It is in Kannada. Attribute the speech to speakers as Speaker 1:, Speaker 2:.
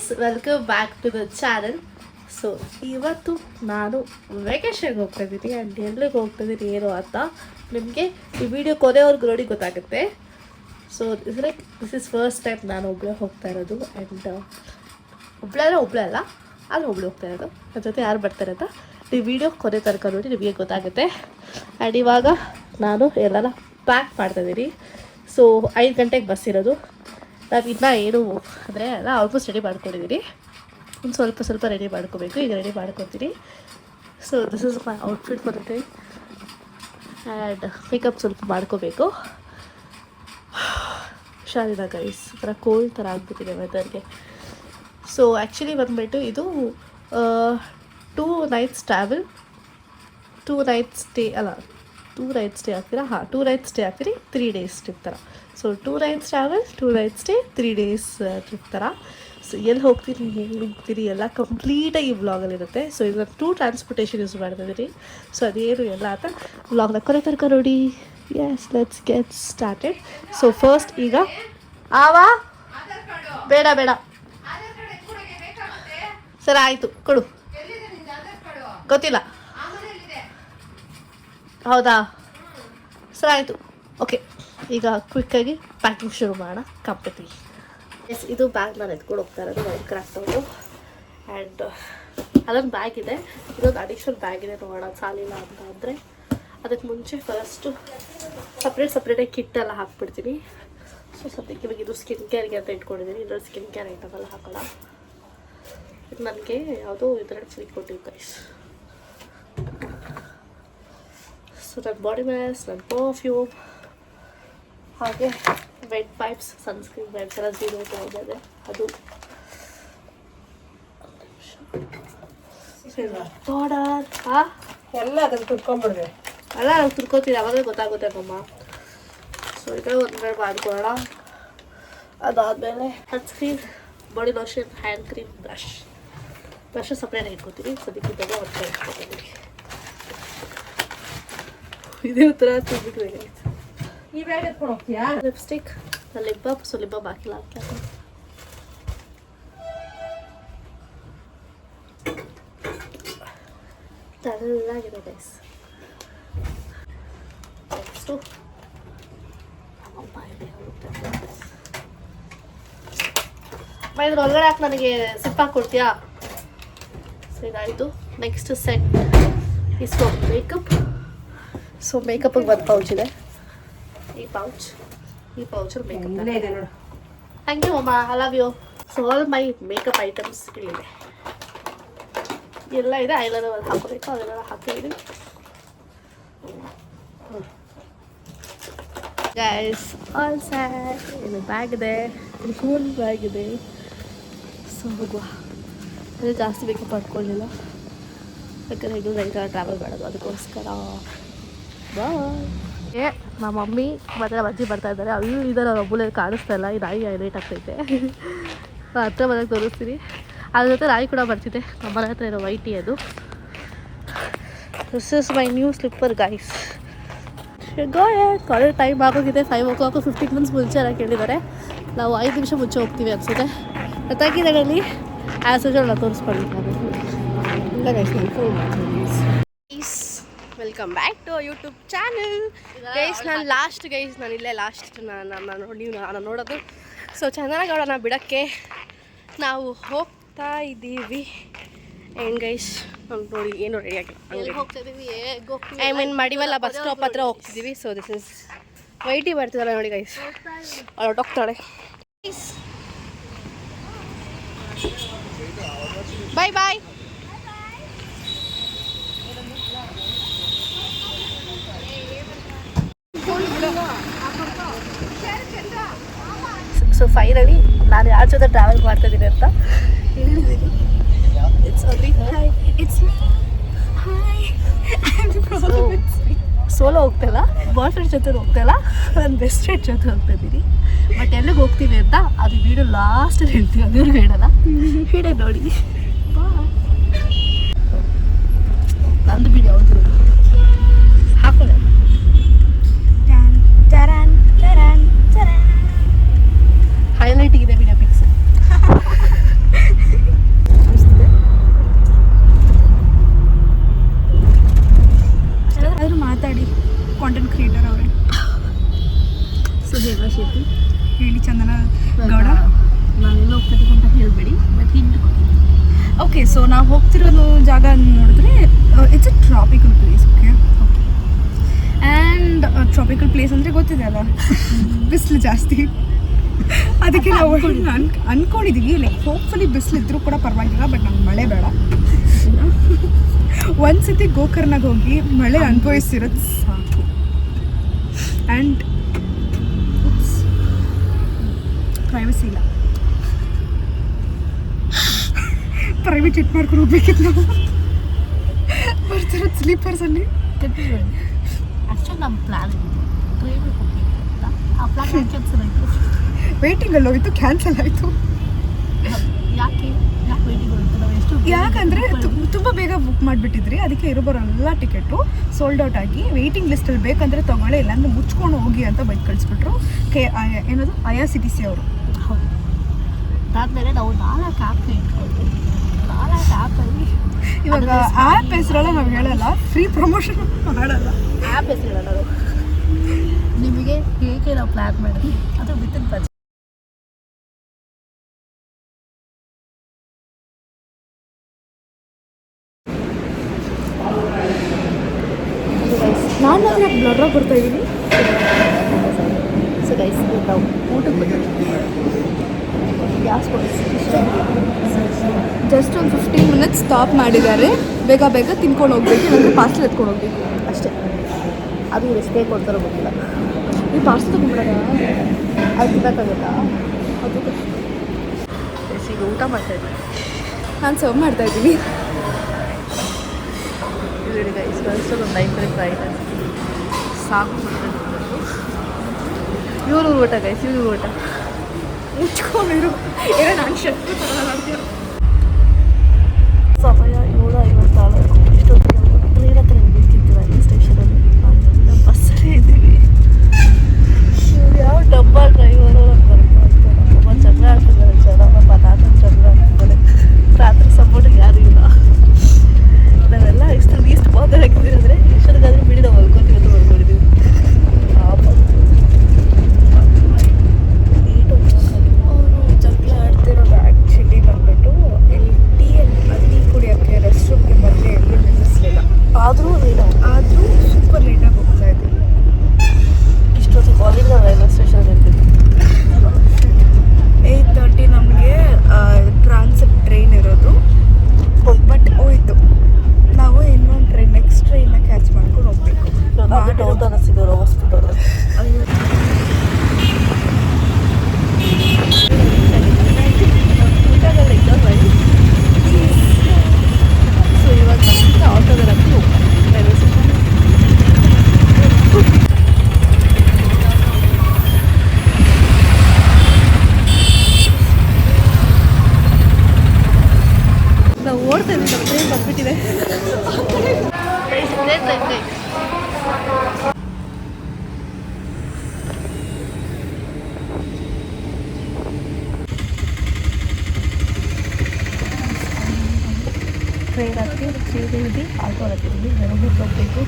Speaker 1: Guys welcome back to the channel so ಇವತ್ತು ನಾನು ವೆಕೇಶನ್ಗೆ ಹೋಗ್ತಾ ಇದ್ದೀನಿ. ಆ್ಯಂಡ್ ಎಲ್ಲಿಗೆ ಹೋಗ್ತಾ ಇದ್ದೀನಿ ಏನು ಅಂತ ನಿಮಗೆ ಈ ವಿಡಿಯೋ ಕೊನೆಯವ್ರಿಗೆ ನೋಡಿ ಗೊತ್ತಾಗುತ್ತೆ. So is like this is first time ನಾನು ಒಬ್ಬಳೇ ಹೋಗ್ತಾ ಇರೋದು. ಆ್ಯಂಡ್ ಒಬ್ಬಳೇ ಒಬ್ಬಳೇ ಅಲ್ಲ ಅಲ್ಲಿ. ಒಬ್ಳು ಹೋಗ್ತಾ ಇರೋದು. ಅದ್ರ ಜೊತೆ ಯಾರು ಬರ್ತಾರೆ ಅಂತ ನೀವು ವಿಡಿಯೋ ಕೊನೆ ತನಕ ನೋಡಿ ನಿಮಗೆ ಗೊತ್ತಾಗುತ್ತೆ. ಆ್ಯಂಡ್ ಇವಾಗ ನಾನು ಎಲ್ಲ ಪ್ಯಾಕ್ ಮಾಡ್ತಾಯಿದ್ದೀನಿ ಸೊ ಐದು ಗಂಟೆಗೆ ಬಸ್ ಇರೋದು. ನಾವು ಇನ್ನೂ ಏನು ಅಂದರೆ ನಾ ಆಲ್ಮೋಸ್ಟ್ ರೆಡಿ ಮಾಡ್ಕೊಂಡಿದ್ದೀನಿ ಒಂದು ಸ್ವಲ್ಪ ಸ್ವಲ್ಪ ರೆಡಿ ಮಾಡ್ಕೋಬೇಕು. ಈಗ ರೆಡಿ ಮಾಡ್ಕೊತೀನಿ. So this is my outfit ಬರುತ್ತೆ ಆ್ಯಂಡ್ ಮೇಕಪ್ ಸ್ವಲ್ಪ ಮಾಡ್ಕೋಬೇಕು. ಹುಷಾರಿಲ್ಲ ಗೈಸ್ ಒಂಥರ ಕೋಲ್ಡ್ ಥರ ಆಗ್ಬಿಟ್ಟಿದೆ ವೆದರ್ಗೆ ಸೊ ಆ್ಯಕ್ಚುಲಿ ಬಂದುಬಿಟ್ಟು ಇದು two nights travel two nights stay ಅಲ್ಲ ಟೂ ರೈಟ್ ಸ್ಟೇ ಹಾಕ್ತೀರಾ ಹಾಂ ಟೂ ರೈಟ್ ಸ್ಟೇ ಹಾಕ್ತೀರಿ ತ್ರೀ ಡೇಸ್ ಟ್ರಿಪ್ ಥರ so two rights travel two right stay three days trip ಥರ ಸೊ ಎಲ್ಲಿ ಹೋಗ್ತೀರಿ, ಹೆಂಗೆ ಹೋಗ್ತೀರಿ, ಎಲ್ಲ ಕಂಪ್ಲೀಟಾಗಿ ವ್ಲಾಗಲ್ಲಿರುತ್ತೆ ಸೊ ಈಗ ಟೂ ಟ್ರಾನ್ಸ್ಪೋರ್ಟೇಷನ್ ಯೂಸ್ ಮಾಡ್ತಿದ್ದೀರಿ ಸೊ ಅದೇನು ಎಲ್ಲ ಅಂತ ವ್ಲಾಗ್ನ ಕೊನೆ ತನಕ ನೋಡಿ. Yes let's get started so first ಈಗ ಆವಾ? ಬೇಡ ಬೇಡ. ಸರ್, ಆಯಿತು, ಕೊಡು. ಗೊತ್ತಿಲ್ಲ. ಹೌದಾ? ಸರ್, ಆಯಿತು. ಓಕೆ ಈಗ ಕ್ವಿಕ್ಕಾಗಿ ಪ್ಯಾಕಿಂಗ್ ಶುರು ಮಾಡೋಣ. ಕಂಪ್ಲೀಟ್ಲಿ ಎಸ್ ಇದು ಬ್ಯಾಗ್ ನಾನು ಎತ್ಕೊಂಡು ಹೋಗ್ತಾ ಇರೋದು. ವೈಟ್ ಕ್ರಾಫ್ಟ್ ಅವರು ಆ್ಯಂಡ್ ಅದೊಂದು ಬ್ಯಾಗ್ ಇದೆ. ಇದೊಂದು ಅಡಿಕ್ಷನ್ ಬ್ಯಾಗ್ ಇದೆ ನೋಡೋಣ. ಸಾಲಿಲ್ಲ ಅಂತ ಅಂದರೆ. ಅದಕ್ಕೆ ಮುಂಚೆ ಫಸ್ಟು ಸಪ್ರೇಟ್ ಸಪ್ರೇಟಾಗಿ ಕಿಟ್ ಎಲ್ಲ ಹಾಕ್ಬಿಡ್ತೀನಿ. ಸೊ ಸದ್ಯಕ್ಕೆ ಇವಾಗ ಇದು ಸ್ಕಿನ್ ಕೇರ್ಗೆ ಅಂತ ಇಟ್ಕೊಂಡಿದ್ದೀನಿ ಇದರಲ್ಲಿ ಸ್ಕಿನ್ ಕೇರ್ ಐಟಮ್ ಎಲ್ಲ ಹಾಕೋಣ. ನನಗೆ ಯಾವುದೋ ಇದರಲ್ಲಿ ಫ್ರೀ ಕೊಟ್ಟಿವಿ ಗೈಸ್ ಸೊ ನನ್ನ ಬಾಡಿ ಮ್ಯಾಸ್ ನನ್ನ ಪರ್ಫ್ಯೂಮ್ ಹಾಗೆ ವೆಟ್ ಪೈಪ್ಸ್ ಸನ್ಸ್ಕ್ರೀನ್ ವೆಟ್ ಎಲ್ಲ ಜೀರೋ ಇದೆ ಅದು. ಪೌಡರ್ ಹಾಂ
Speaker 2: ಎಲ್ಲ ಅದನ್ನು ತುರ್ಕೊಂಡ್ಬಿಡ್ರಿ
Speaker 1: ಅಲ್ಲ ನಾವು ತುರ್ಕೋತೀವಿ ಅವಾಗಲೇ ಗೊತ್ತಾಗುತ್ತೆ ಅಮ್ಮ ಸೊ ಈಗ ಒಂದು ಮೇಲೆ ಮಾಡ್ಕೊಳ್ಳೋಣ. ಅದಾದಮೇಲೆ sunscreen body lotion hand cream brush brush ಸಪ್ರೇಟಾಗಿ ಇಟ್ಕೋತೀವಿ ಸದ್ಯಕ್ಕೆ ಇದ್ದಾಗ ಒಂದು ಇಟ್ಕೊತೀವಿ ಇದೇ ಉತ್ತರ ತುಂಬಿಟ್ಟು
Speaker 2: ಈ ಬ್ಯಾಗ್ ಎತ್ಕೊಂಡು ಹೋಗ್ತೀಯಾ?
Speaker 1: Lipstick lip Baap so lip Baap ಹಾಕಿಲ್ಲ ಅಂತ ತೆಳ್ಳಾಗಿದೆ ಗೈಸ್ ನೆಕ್ಸ್ಟು ಇದ್ರ ಒಳಗಡೆ ಹಾಕಿ ನನಗೆ ಸಿಪ್ ಹಾಕ್ಕೊಡ್ತೀಯಾ ಸೊ ಇದಾಯಿತು next set is for makeup so makeup ಒಂದು ಪೌಚ್ ಇದೆ. ಈ ಪೌಚ್ ಈ ಪೌಚಲ್ಲಿ ಮೇಕಪ್
Speaker 2: ಇದೆ ನೋಡು.
Speaker 1: ಥ್ಯಾಂಕ್ ಯು ಅಮ್ಮ I love you so all my makeup items ಇಲ್ಲಿದೆ. ಎಲ್ಲ ಇದೆ. ಐಲರ್ ಒಂದು ಹಾಕೋಬೇಕು. ಅದೆಲ್ಲ ಹಾಕಿದ್ದೀನಿ. ಗೈಸ್ ಆಲ್ ಸ್ಯಾಟ್ ಇದು ಬ್ಯಾಗ್ ಇದೆ. ಇದು ಫೋನ್ ಬ್ಯಾಗ್ ಇದೆ. ಸೊ ಹೋಗುವ. ಅದು ಜಾಸ್ತಿ ಮೇಕಪ್ ಪಡ್ಕೊಳ್ಳಿಲ್ಲ ಯಾಕಂದರೆ ಇದು ರೈತರ ಟ್ರಾವೆಲ್ ಮಾಡೋದು. ಅದಕ್ಕೋಸ್ಕರ. ಬಾಯ್. ಏ, ನಮ್ಮ ಮಮ್ಮಿ ಮತ್ತು ನಮ್ಮ ಅಜ್ಜಿ ಬರ್ತಾ ಇದ್ದಾರೆ. ಅಲ್ಲಿ ಇದರ ಅವ್ರ ಒಬ್ಬಳೆ ಕಾಣಿಸ್ತಾ ಇಲ್ಲ. ಈ ನಾಯಿ ಲೇಟ್ ಆಗ್ತೈತೆ. ಹತ್ರ ಮನೆಗೆ ತೋರಿಸ್ತೀನಿ. ಅದ್ರ ಜೊತೆ ನಾಯಿ ಕೂಡ ಬರ್ತಿದೆ. ನಮ್ಮ ಮನೆ ಹತ್ರ ಇರೋ ವೈಟಿ ಅದು. This is my new slipper guys college time ಆಗೋಗಿದೆ. Five o'clock fifteen minutes ಮುಂಚೆ ಕೇಳಿದ್ದಾರೆ. ನಾವು ಐದು ನಿಮಿಷ ಮುಂಚೆ ಹೋಗ್ತೀವಿ ಅನಿಸುತ್ತೆ. ಗೊತ್ತಾಗಿದೆ ಅಲ್ಲಿ ಆ್ಯಸ್ ಯೂಶಲ್ ನಾನು ನಾನು ಮಾಡ್ತೀನಿ.
Speaker 3: Welcome back to YouTube channel guys ನಾನು ಲಾಸ್ಟ್ ಗೈಸ್ ನಾನು ಇಲ್ಲೇ ಲಾಸ್ಟ್ ನಾನು ನೋಡಿ ನೀವು ನಾನು ನೋಡೋದು. ಸೊ ಚಂದನಗೌಡನ ಬಿಡೋಕ್ಕೆ ನಾವು ಹೋಗ್ತಾ ಇದ್ದೀವಿ. ಏನು ಗೈಸ್ ನೋಡಿ ಏನು ready
Speaker 1: ಹೋಗ್ತಿದ್ದೀವಿ
Speaker 3: I mean Madiwala bus stop ಹತ್ರ ಹೋಗ್ತಿದ್ದೀವಿ. ಸೊ ದಿಸ್ ಇಸ್ ವೈಟಿ ಬರ್ತಿದ್ದಾರೆ ನೋಡಿ ಗೈಸ್ ಅವ್ಳು ಹೊಟ್ಟೋಗ್ತಾಳೆ ಬಾಯ್ ಬಾಯ್
Speaker 1: ಸೊ ಫೈನಲಿ ನಾನು ಯಾರ ಜೊತೆ ಟ್ರಾವೆಲ್ ಮಾಡ್ತಾ ಇದ್ದೀನಿ ಅಂತ ಹೇಳಿದ್ದೀನಿ. ಇಟ್ಸ್ ಇಟ್ಸ್ ಸೋಲೋ ಹೋಗ್ತಲ್ಲ ಬಾಯ್ ಫ್ರೆಂಡ್ ಜೊತೆ ಹೋಗ್ತಲ್ಲ ನನ್ನ ಬೆಸ್ಟ್ ಫ್ರೆಂಡ್ ಜೊತೆ ಹೋಗ್ತಾ ಇದ್ದೀನಿ. ಬಟ್ ಎಲ್ಲಿಗೆ ಹೋಗ್ತೀವಿ ಅಂತ ಅದು ವಿಡಿಯೋ ಲಾಸ್ಟಲ್ಲಿ ಹೇಳ್ತೀವಿ ಅದು ಹೇಳಲ್ಲ. ವಿಡಿಯೋ ನೋಡಿ. ನಂದು ಬಿಡಿ ಯಾವುದು ಹಾಕೊಳ್ಳಿ ಹೈಲೈಟ್ ಇದೆ ವಿಡಿಯೋ ಪಿಕ್ಸ್
Speaker 4: ಓಕೆ ಸೊ ನಾವು ಹೋಗ್ತಿರೋದು ಜಾಗ ನೋಡಿದ್ರೆ it's a tropical place okay and tropical place ಅಂದರೆ ಗೊತ್ತಿದೆ ಅಲ್ಲ? ಬಿಸಿಲು ಜಾಸ್ತಿ. ಅದಕ್ಕೆ ನಾವು ಅನ್ ಅನ್ಕೊಂಡಿದ್ದೀವಿ ಲೈಕ್ ಹೋಪ್ಫುಲಿ ಬಿಸಿಲಿದ್ರೂ ಕೂಡ ಪರವಾಗಿಲ್ಲ ಬಟ್ ನಮ್ಗೆ ಮಳೆ ಬೇಡ. ಒಂದು ಸತಿ ಗೋಕರ್ನಾಗ ಹೋಗಿ ಮಳೆ ಅನುಭವಿಸಿರೋದು ಸಾಕು. ಆ್ಯಂಡ್ ಪ್ರೈವಸಿ ಇಲ್ಲ. ಪ್ರೈವೇಟ್ ಚೆಕ್ ಮಾಡ್ಕೊಂಡು ಹೋಗ್ಬೇಕಿತ್ತು ನಾವು ಬರ್ತಿರೋದು ಸ್ಲೀಪರ್ಸಲ್ಲಿ
Speaker 1: ಆ್ಯಕ್ಚುಲಿ ನಮ್ಮ ಪ್ಲ್ಯಾನ್ ಆ ಪ್ಲ್ಯಾನ್ ಕ್ಯಾನ್ಸಲ್ ಆಯಿತು
Speaker 4: ವೇಟಿಂಗಲ್ಲಿ ಕ್ಯಾನ್ಸಲ್ ಆಯಿತು.
Speaker 1: ಯಾಕೆ ಯಾಕೆ ನಾವು ಎಷ್ಟು
Speaker 4: ಯಾಕಂದರೆ ತುಂಬ ಬೇಗ ಬುಕ್ ಮಾಡಿಬಿಟ್ಟಿದ್ರಿ, ಅದಕ್ಕೆ ಇರೋಬರೋ ಎಲ್ಲ ಟಿಕೆಟು ಸೋಲ್ಡ್ ಔಟ್ ಆಗಿ ವೇಟಿಂಗ್ ಲಿಸ್ಟಲ್ಲಿ ಬೇಕಂದರೆ ತೊಗೊಳ್ಳಿ, ಇಲ್ಲಾಂದ್ರೆ ಮುಚ್ಕೊಂಡು ಹೋಗಿ ಅಂತ ಬೈಕ್ ಕಳಿಸ್ಬಿಟ್ರು. ಕೆ ಏನದು I R C T C ಅವರು.
Speaker 1: ಅದಾದಮೇಲೆ ನಾವು ನಾಲ್ಕು ಆ್ಯಪ್ ಇಟ್ಕೊಳ್ತೀವಿ. ನಾಲ್ಕು ಆ್ಯಪಲ್ಲಿ
Speaker 4: ಇವಾಗ ಆ್ಯಪ್ ಹೆಸರೆಲ್ಲ ನಾವು ಹೇಳಲ್ಲ ಫ್ರೀ ಪ್ರಮೋಷನ್ ಮಾಡಲ್ಲ.
Speaker 1: ಆ್ಯಪ್ ಹೆಸರು ನಿಮಗೆ ಹೇಗೆ ನಾವು ಪ್ಲ್ಯಾನ್ ಮಾಡಿದ್ವಿ ಅದು ವಿತಿನ್ ಬಜೆಟ್
Speaker 4: ನಾನು ಮಾತ್ರ ಬ್ಲಡ್ರಾಗಿ ಬರ್ತಾ ಇದ್ದೀನಿ
Speaker 1: ಸೊ ಗೈಸ್ ನಾವು ಊಟಕ್ಕೆ ಬಂದಿದ್ದೀವಿ ಗ್ಯಾಸ್
Speaker 4: ಜಸ್ಟ್ ಒಂದು ಫಿಫ್ಟೀನ್ ಸ್ಟಾಪ್ ಮಾಡಿದ್ದಾರೆ ಬೇಗ ಬೇಗ ತಿನ್ಕೊಂಡು ಹೋಗ್ಬೇಕು ಇಲ್ಲಾಂದ್ರೆ ಪಾರ್ಸಲ್ ಎತ್ಕೊಂಡು ಹೋಗ್ಬೇಕು
Speaker 1: ಅಷ್ಟೇ. ಅದು ಎಷ್ಟೇ ಕೊಡ್ತಾರೋ ಗೊತ್ತಿಲ್ಲ.
Speaker 4: ಈ ಪಾರ್ಸಲ್ ತಗೊಂಡ್ಬಿಡೋಣ
Speaker 1: ಅದು ತಿನ್ನಕ್ಕಾಗಲ್ಲ
Speaker 4: ಅದು
Speaker 1: ಈಗ ಊಟ ಮಾಡ್ತಾ ಇದ್ದೀನಿ
Speaker 4: ನಾನು ಸರ್ವ್ ಮಾಡ್ತಾ ಇದ್ದೀನಿ.
Speaker 1: ಒಂದು ಸಾಕು ಇವರು ಊಟ ಗೈಸ್ ಇವ್ರ ಊಟ.
Speaker 4: ಮುಚ್ಕೊಂಡಿರು. ಏನೋ ನಾನು ಶೆಫ್
Speaker 1: ನಾವು ಓಡ್ತಾ ಇದ್ದೀವಿ ನಮ್ಮ ಟ್ರೈನ್ ಬಂದ್ಬಿಟ್ಟಿದೆ ಟ್ರೈನ್ ಹತ್ತಿ ಸೀರೆ ಹಿಡಿ ಆಟೋ ಹತ್ತಿದ್ವಿ ಬೆಳಗ್ಗೆ ಹೋಗ್ಬೇಕು